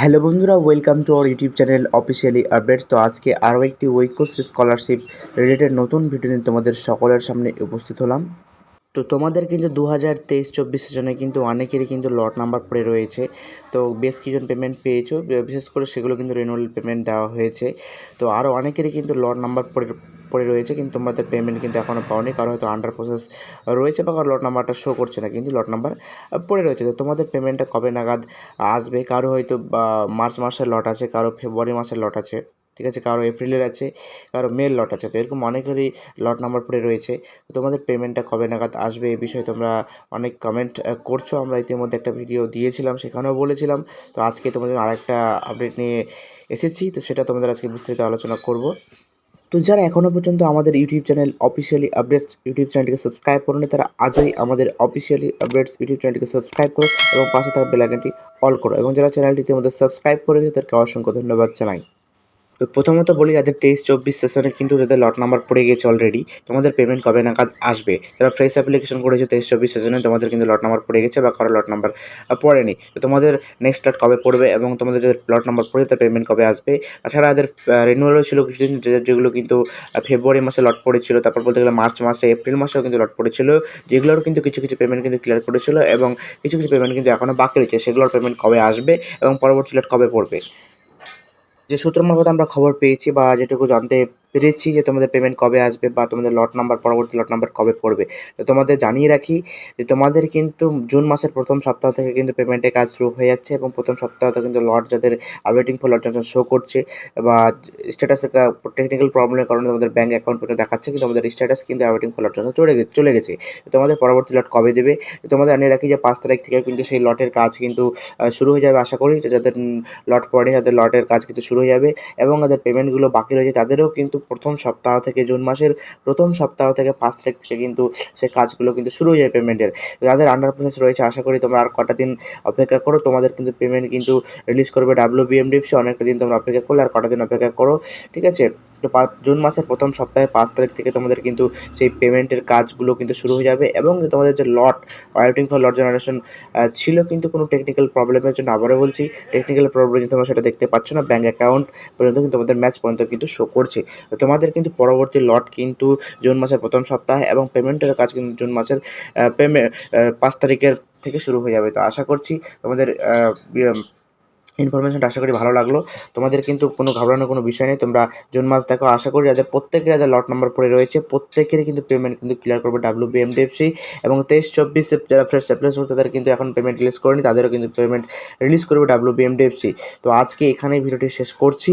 Hello বন্ধুরা welcome to our YouTube channel officially updates তো আজকে আরও একটি ঐক্যশ্রী স্কলারশিপ রিলেটেড নতুন ভিডিও নিয়ে তোমাদের সকলের সামনে উপস্থিত হলাম। তো তোমাদের কিন্তু দু হাজার তেইশ চব্বিশ সেশনে কিন্তু অনেকেরই কিন্তু লট নাম্বার পড়ে রয়েছে। তো বেশ কিছুজন পেমেন্ট পেয়েছ, বিশেষ করে সেগুলো কিন্তু রেনুয়াল পেমেন্ট দেওয়া হয়েছে। তো আরও অনেকেরই কিন্তু লট নাম্বার পড়ে পড়ে রয়েছে, কিন্তু তোমাদের পেমেন্ট কিন্তু এখনও পাওনি, কারও হয়তো আন্ডার প্রসেস রয়েছে বা কারও লট নাম্বারটা শো করছে না, কিন্তু লট নাম্বার পড়ে রয়েছে। তো তোমাদের পেমেন্টটা কবে নাগাদ আসবে? কারও হয়তো মার্চ মাসের লট আছে, কারও ফেব্রুয়ারি মাসের লট আছে, ঠিক আছে? কারও এপ্রিলের আছে, কারও মের লট আছে। তো এরকম অনেকেরই লট নাম্বার পড়ে রয়েছে। তো তোমাদের পেমেন্টটা কবে নাগাদ আসবে এই বিষয়ে তোমরা অনেক কমেন্ট করছ। আমরা ইতিমধ্যে একটা ভিডিও দিয়েছিলাম, সেখানেও বলেছিলাম। তো আজকে তোমাদের আরেকটা আপডেট নিয়ে এসেছি। তো সেটা তোমাদের আজকে বিস্তারিত আলোচনা করব। তো যারা এখনও পর্যন্ত আমাদের YouTube channel officially updates YouTube চ্যানেলটিকে সাবস্ক্রাইব করুন, তারা আজই আমাদের অফিসিয়ালি আপডেটস ইউটিউব চ্যানেলটিকে সাবস্ক্রাইব করো এবং পাশে থাকা বেলাইকনটি অল করো। এবং যারা চ্যানেলটিতে আমাদের সাবস্ক্রাইব করেছে, তাদেরকে অসংখ্য ধন্যবাদ জানাই। তো প্রথমত বলি, যাদের তেইশ চব্বিশ সেশনে কিন্তু যাদের লট নাম্বার পড়ে গেছে অলরেডি তোমাদের পেমেন্ট কবে নাগাদ আসবে? যারা ফ্রেশ অ্যাপ্লিকেশন করেছে তেইশ চব্বিশ সেশনে তোমাদের কিন্তু লট নাম্বার পড়ে গেছে বা কারও লট নাম্বার পড়েনি। তো তোমাদের নেক্সট লট কবে পড়বে এবং তোমাদের যে লট নাম্বার পড়ে, তার পেমেন্ট কবে আসবে? তাছাড়া যাদের রিনিউয়ালও ছিল কিছুদিন যেগুলো কিন্তু ফেব্রুয়ারি মাসে লট পড়েছিল, তারপর বলতে গেলে মার্চ মাসে এপ্রিল মাসেও কিন্তু লট পড়েছিল। যেগুলোর কিন্তু কিছু কিছু পেমেন্ট কিন্তু ক্লিয়ার করেছিল এবং কিছু কিছু পেমেন্ট কিন্তু এখনও বাকি রয়েছে। সেগুলোর পেমেন্ট কবে আসবে এবং পরবর্তী লট কবে পড়বে? যে সূত্র মারফত আমরা খবর পেয়েছি বা যেটুকু জানতে পেরেছি যে তোমাদের পেমেন্ট কবে আসবে বা তোমাদের লট নাম্বার পরবর্তী লট নাম্বার কবে পড়বে। তো তোমাদের জানিয়ে রাখি যে তোমাদের কিন্তু জুন মাসের প্রথম সপ্তাহ থেকে কিন্তু পেমেন্টের কাজ শুরু হয়ে যাচ্ছে এবং প্রথম সপ্তাহ থেকে কিন্তু লট যাদের ওয়েটিং ফর লট শো করছে বা স্ট্যাটাসে টেকনিক্যাল প্রবলেমের কারণে তোমাদের ব্যাঙ্ক অ্যাকাউন্ট পর্যন্ত দেখাচ্ছে কিন্তু আমাদের স্ট্যাটাস কিন্তু ওয়েটিং ফর লট চলে গে- চলে গেছে। তোমাদের পরবর্তী লট কবে দেবে? তোমাদের জানিয়ে রাখি যে পাঁচ তারিখ থেকে কিন্তু সেই লটের কাজ কিন্তু শুরু হয়ে যাবে আশা করি। যাদের লট পড়ে যাদের লটের কাজ কিন্তু শুরু হয়ে যাবে এবং যাদের পেমেন্টগুলো বাকি রয়েছে তাদেরও কিন্তু প্রথম সপ্তাহ থেকে জুন মাসের প্রথম সপ্তাহ থেকে পাঁচ তারিখ থেকে কিন্তু সে কাজগুলো কিন্তু শুরু হয়ে যায় পেমেন্টের। যাদের আন্ডার প্রসেস রয়েছে, আশা করি তোমরা আর কটা দিন অপেক্ষা করো। তোমাদের কিন্তু পেমেন্ট কিন্তু রিলিজ করবে ডাব্লিউ বিএমডিএফসি অনেকটা দিন তোমরা অপেক্ষা করলে আর কটা দিন অপেক্ষা করো, ঠিক আছে? জুন মাসের প্রথম সপ্তাহে পাঁচ তারিখ থেকে তোমাদের কিন্তু সেই পেমেন্টের কাজগুলো কিন্তু শুরু হয়ে যাবে এবং তোমাদের যে lot waiting for lot generation ছিল কিন্তু কোনো টেকনিক্যাল প্রবলেমের জন্য আবারও বলছি টেকনিক্যাল প্রবলেম তোমরা সেটা দেখতে পাচ্ছ না ব্যাঙ্ক অ্যাকাউন্ট পর্যন্ত কিন্তু তোমাদের ম্যাচ পর্যন্ত কিন্তু শো করছে। তোমাদের কিন্তু পরবর্তী লট কিন্তু জুন মাসের প্রথম সপ্তাহে এবং পেমেন্টের কাজ কিন্তু জুন মাসের পেমেন্ট পাঁচ তারিখের থেকে শুরু হয়ে যাবে। তো আশা করছি তোমাদের ইনফরমেশনটা আশা করি ভালো লাগল। তোমাদের কিন্তু কোনো ঘাবড়ানোর কোনো বিষয় নেই। তোমরা জুন মাস দেখো, আশা করি যাদের প্রত্যেকের যাদের লট নাম্বার পড়ে রয়েছে, প্রত্যেকেরই কিন্তু পেমেন্ট কিন্তু ক্লিয়ার করবে ডাব্লিউ বিএমডিএফসি এবং তেইশ, চব্বিশ যারা ফ্রেশ অ্যাপ্লাই হচ্ছে তাদের কিন্তু এখন পেমেন্ট রিলিজ করেনি, তাদেরও কিন্তু পেমেন্ট রিলিজ করবে ডাব্লিউ বি এম বিএমডিএফসি তো আজকে এখানেই ভিডিওটি শেষ করছি।